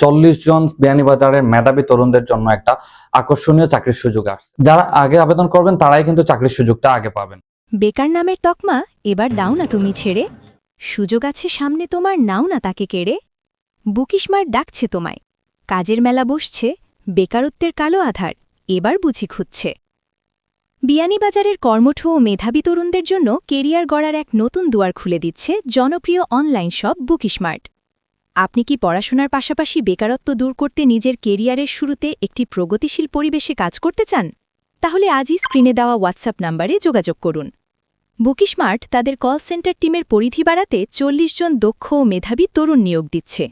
চল্লিশ জন বিয়ানীবাজারের মেধাবী তরুণদের জন্য একটা আকর্ষণীয় চাকরির সুযোগ আসছে। যারা আগে আবেদন করবেন, তারাই কিন্তু চাকরির সুযোগটা আগে পাবেন। বেকার নামের তকমা, এবার দাও না তুমি ছেড়ে। সুযোগ আছে সামনে তোমার, নাও না তাকে কেড়ে। বুকিশমার ডাকছে তোমায়। কাজের মেলা বসছে, বেকারত্বের কালো আধার, এবার বুঝি খুঁজছে। বিয়ানীবাজারের কর্মঠ ও মেধাবী তরুণদের জন্য কেরিয়ার গড়ার এক নতুন দুয়ার খুলে দিচ্ছে জনপ্রিয় অনলাইন শপ বুকিশমার্ট আপনি কি পড়াশোনার পাশাপাশি বেকারত্ব দূর করতে নিজের কেরিয়ারের শুরুতে একটি প্রগতিশীল পরিবেশে কাজ করতে চান? তাহলে আজই স্ক্রিনে দেওয়া হোয়াটসঅ্যাপ নাম্বারে যোগাযোগ করুন। বুকিস্মার্ট তাদের কল সেন্টার টিমের পরিধি বাড়াতে চল্লিশ জন দক্ষ ও মেধাবী তরুণ নিয়োগ দিচ্ছে।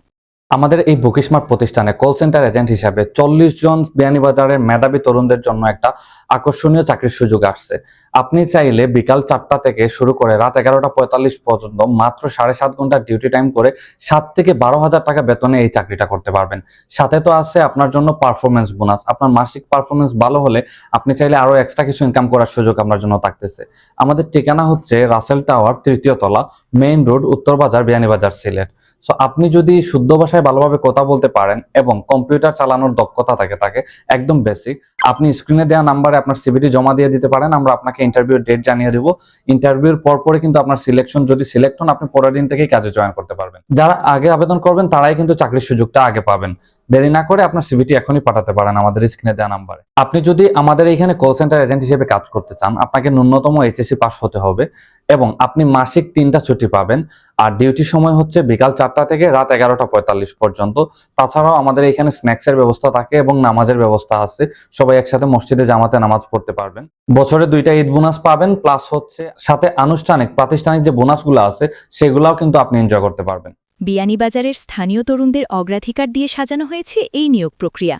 আমাদের এই বুকিস্মার্ট প্রতিষ্ঠানে কল সেন্টার এজেন্ট হিসাবে চল্লিশ জন বিয়ানীবাজারের মেধাবী তরুণদের জন্য একটা আকর্ষণীয় চাকরির সুযোগ আসছে। আপনি চাইলে বিকাল চারটা থেকে শুরু করে রাত এগারোটা পঁয়তাল্লিশ পর্যন্ত মাত্র সাড়ে সাত ঘণ্টা ডিউটি টাইম করে সাত থেকে বারো হাজার টাকা বেতনে এই চাকরিটা করতে পারবেন। সাথে তো আছে আপনার জন্য পারফরমেন্স বোনাস আপনার মাসিক পারফরমেন্স ভালো হলে আপনি চাইলে আরও এক্সট্রা কিছু ইনকাম করার সুযোগ আপনার জন্য থাকতেছে। আমাদের ঠিকানা হচ্ছে রাসেল টাওয়ার তৃতীয় তলা main road Uttarbazar Beanibazar Sylhet. So আপনি যদি শুদ্ধ ভাষায় ভালোভাবে কথা বলতে পারেন এবং কম্পিউটার চালানোর দক্ষতা থাকে, তাকে একদম বেসিক আপনি স্ক্রিনে দেওয়া নাম্বারে আপনার সিভিটি জমা দিয়ে দিতে পারেন, আমরা আপনাকে ইন্টারভিউ ডেট জানিয়ে দেবো। ইন্টারভিউর পর পরে কিন্তু আপনার সিলেকশন যদি সিলেক্ট হন, আপনি পরের দিন থেকেই কাজে জয়েন করতে পারবেন। যারা আগে আবেদন করবেন, তারাই কিন্তু চাকরির সুযোগটা আগে পাবেন। দেরি না করে আপনার সিভিটি এখনই পাঠাতে পারেন আমাদের স্ক্রিনে দেওয়া নাম্বারে আপনি যদি আমাদের এখানে কল সেন্টার এজেন্ট হিসেবে কাজ করতে চান, আপনাকে ন্যূনতম এইচএসসি পাস হতে হবে এবং আপনি মাসিক তিনটা ছুটি পাবেন। আর ডিউটি সময় হচ্ছে বিকাল চারটা থেকে রাত এগারোটা পঁয়তাল্লিশ পর্যন্ত। তাছাড়াও আমাদের এখানে স্ন্যাক্সের ব্যবস্থা থাকে এবং নামাজের ব্যবস্থা আছে। সবাই একসাথে মসজিদে জামাতে নামাজ পড়তে পারবেন। বছরে দুইটা ঈদ বোনাস পাবেন প্লাস হচ্ছে সাথে আনুষ্ঠানিক, প্রাতিষ্ঠানিক যে বোনাসগুলো আছে, সেগুলাও কিন্তু আপনি এনজয় করতে পারবেন। বিয়ানীবাজারের স্থানীয় তরুণদের অগ্রাধিকার দিয়ে সাজানো হয়েছে এই নিয়োগ প্রক্রিয়া।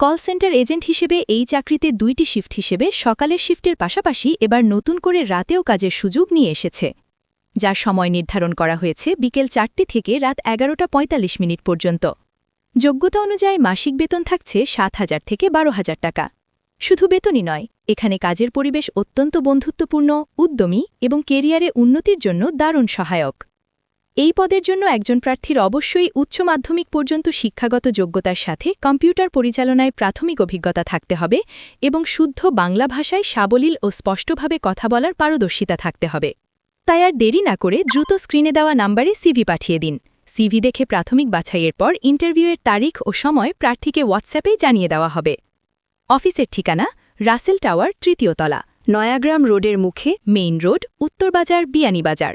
কল সেন্টার এজেন্ট হিসেবে এই চাকরিতে দুইটি শিফট হিসেবে সকালের শিফটের পাশাপাশি এবার নতুন করে রাতেও কাজের সুযোগ নিয়ে এসেছে। যার সময় নির্ধারণ করা হয়েছে বিকেল চারটে থেকে রাত এগারোটা পঁয়তাল্লিশ মিনিট পর্যন্ত। যোগ্যতা অনুযায়ী মাসিক বেতন থাকছে সাত হাজার থেকে বারো হাজার টাকা। শুধু বেতনই নয়, এখানে কাজের পরিবেশ অত্যন্ত বন্ধুত্বপূর্ণ, উদ্যমী এবং কেরিয়ারে উন্নতির জন্য দারুণ সহায়ক। এই পদের জন্য একজন প্রার্থীর অবশ্যই উচ্চ মাধ্যমিক পর্যন্ত শিক্ষাগত যোগ্যতার সাথে কম্পিউটার পরিচালনায় প্রাথমিক অভিজ্ঞতা থাকতে হবে এবং শুদ্ধ বাংলা ভাষায় সাবলীল ও স্পষ্টভাবে কথা বলার পারদর্শিতা থাকতে হবে। তাই আর দেরি না করে দ্রুত স্ক্রিনে দেওয়া নাম্বারে সিভি পাঠিয়ে দিন। সিভি দেখে প্রাথমিক বাছাইয়ের পর ইন্টারভিউয়ের তারিখ ও সময় প্রার্থীকে হোয়াটসঅ্যাপেই জানিয়ে দেওয়া হবে। অফিসের ঠিকানা, রাসেল টাওয়ার তৃতীয় তলা নয়াগ্রাম রোডের মুখে, মেইন রোড উত্তরবাজার বিয়ানীবাজার।